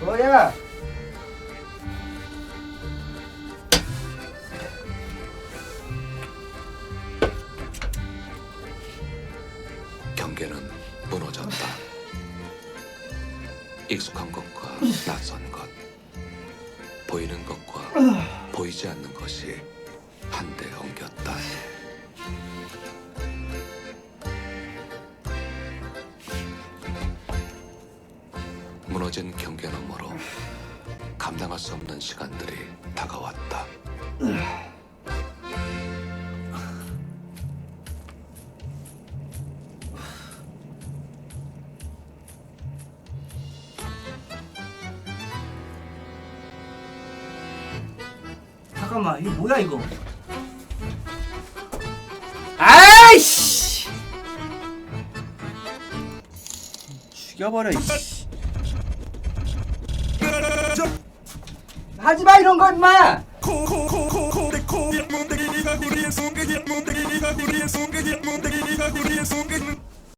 뭐야? 경계는 무너졌다. 익숙한 것과 낯선 것, 보이는 것과 보이지 않는 것이 한데 엉겼다. 무너진 경계 너머로 감당할 수 없는 시간들이 다가왔다. 잠깐만 이거 뭐야 이거? 아이씨! 죽여버려 이씨. 하지 마 이런 거 임마!